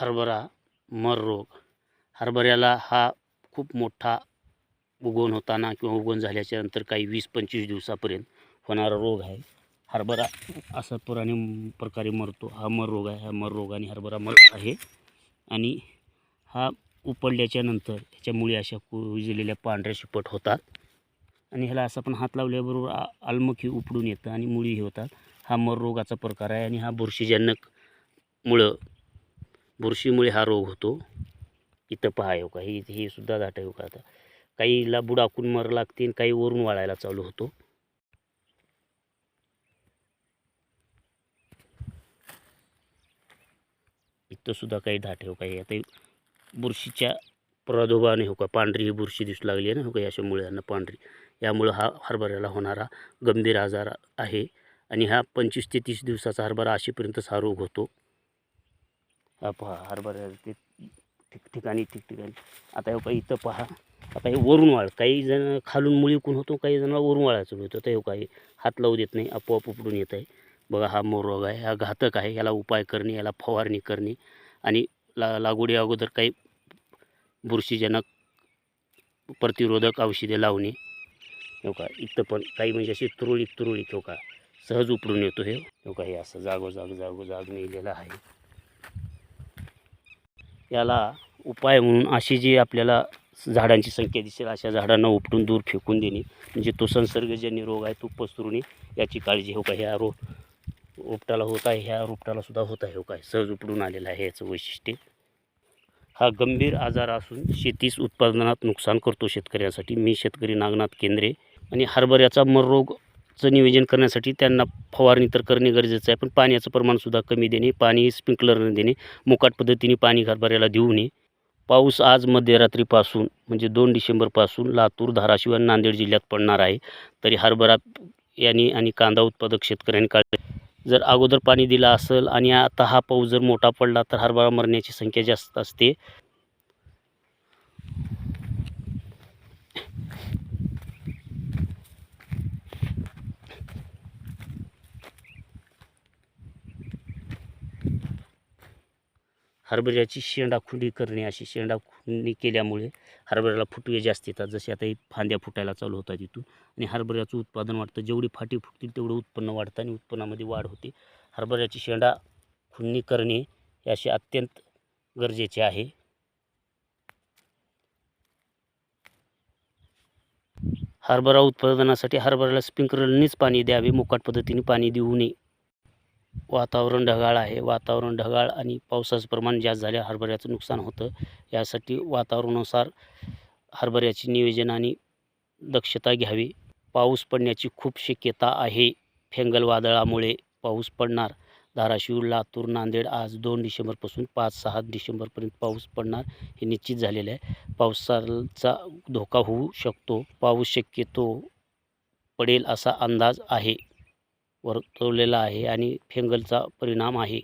हरभरा मर रोग. हरभऱ्याला हा खूप मोठा उगवण होताना किंवा उगवण झाल्याच्यानंतर काही वीस पंचवीस दिवसापर्यंत होणारा रोग आहे. हरभरा असा पुराने प्रकारे मरतो. हा मर रोग आहे. हा मर रोग आणि हरभरा मरत आहे. आणि हा उपडल्याच्या नंतर मुळी अशा कुजलेल्या पांढऱ्या शिपट होतात. आणि ह्याला असं पण हात लावल्याबरोबर आलमखी उपडून येतं आणि मुळी हे होतात. हा मर रोगाचा प्रकार आहे आणि हा बुरशीजन्यक मुळं बुरशीमुळे हा रोग होतो. इथं पहा येऊ का हे हे सुद्धा दाट येऊ का आता. काहीला बुडाकून मर लागते आणि काही वरून वाळायला चालू होतो. इथं सुद्धा काही दाट हो काही आता बुरशीच्या प्रादुर्भावाने हो का पांढरी ही बुरशी दिसू लागली आहे ना हो का अशा यांना पांढरी. यामुळं हा हरभऱ्याला होणारा गंभीर आजार आहे. आणि हा पंचवीस ते तीस दिवसाचा हरभरा अशीपर्यंतच हा रोग होतो. हरभऱ्याचे पहा ठिकठिकाणी ठिकठिकाणी. आता हे पहा इथं पहा. आता हे वरून वाळ काही जण खालून मुळी कोण होतो काही जण वरून वाळायचं होतं. तर हे काही हात लावू देत नाही आपोआप उपडून येत आहे. बघा हा मोर रोग आहे हा घातक आहे. याला उपाय करणे याला फवारणी करणे. आणि ला लागवडी अगोदर काही बुरशीजनक प्रतिरोधक औषधे लावणे. हो का इथं पण काही म्हणजे अशी तुरळीत तुरळीत हो का सहज उपडून येतो हे. हो का हे असं जागोजाग जागोजाग नेलेलं आहे. याला उपाय म्हणून अशी जी आपल्याला झाडांची संख्या दिसेल अशा झाडांना उपटून दूर फेकून देणे. म्हणजे तो संसर्गजन्य रोग आहे तो पसरू नये याची काळजी हो का ह्या रोग उपटाला होत आहे ह्या रोपटालासुद्धा होत आहे हो काय सहज उपडून आलेला आहे याचं वैशिष्ट्य. हा गंभीर आजार असून शेतीस उत्पादनात नुकसान करतो शेतकऱ्यांसाठी. मी शेतकरी नागनाथ केंद्रे आणि हरभऱ्याचा मर चं नियोजन करण्यासाठी त्यांना फवारणी तर करणे गरजेचं आहे पण पाण्याचं प्रमाणसुद्धा कमी देणे पाणी स्प्रिंकलरने देणे मुकाट पद्धतीने पाणी हरभऱ्याला देऊ नये. पाऊस आज मध्यरात्रीपासून म्हणजे दोन डिसेंबरपासून लातूर धाराशिव आणि नांदेड जिल्ह्यात पडणार आहे. तरी हरभरा यांनी आणि कांदा उत्पादक शेतकऱ्यांनी काढले. जर अगोदर पाणी दिलं असेल आणि आता हा पाऊस जर मोठा पडला तर हरभरा मरण्याची संख्या जास्त असते. हरभऱ्याची शेंडा खुंडी करणे अशी शेंडा खुंडी केल्यामुळे हरभऱ्याला फुटवे जास्त येतात. जसे आता फांद्या फुटायला चालू होतात इथून. आणि हरभऱ्याचं उत्पादन वाढतं. जेवढी फाटी फुटतील तेवढं उत्पन्न वाढतं आणि उत्पन्नामध्ये वाढ होते. हरभऱ्याची शेंडा खुंडी करणे हे असे अत्यंत गरजेचे आहे. हरभरा उत्पादनासाठी हरभऱ्याला स्प्रिंकलरनीच पाणी द्यावे. मोकाट पद्धतीने पाणी देऊ नये. वातावरण ढगाळ आहे. वातावरण ढगाळ आणि पावसाचं प्रमाण जास्त झाले हरभऱ्याचं नुकसान होतं. यासाठी वातावरणानुसार हरभऱ्याचे नियोजन आणि दक्षता घ्यावी. पाऊस पडण्याची खूप शक्यता आहे. फेंगल वादळामुळे पाऊस पडणार. धाराशिव लातूर नांदेड आज दोन डिसेंबरपासून पाच सहा डिसेंबरपर्यंत पाऊस पडणार हे निश्चित झालेलं आहे. पावसाचा धोका होऊ शकतो. पाऊस शक्यतो पडेल असा अंदाज आहे. वर्तवलेला आहे आणि फेंगलचा परिणाम आहे.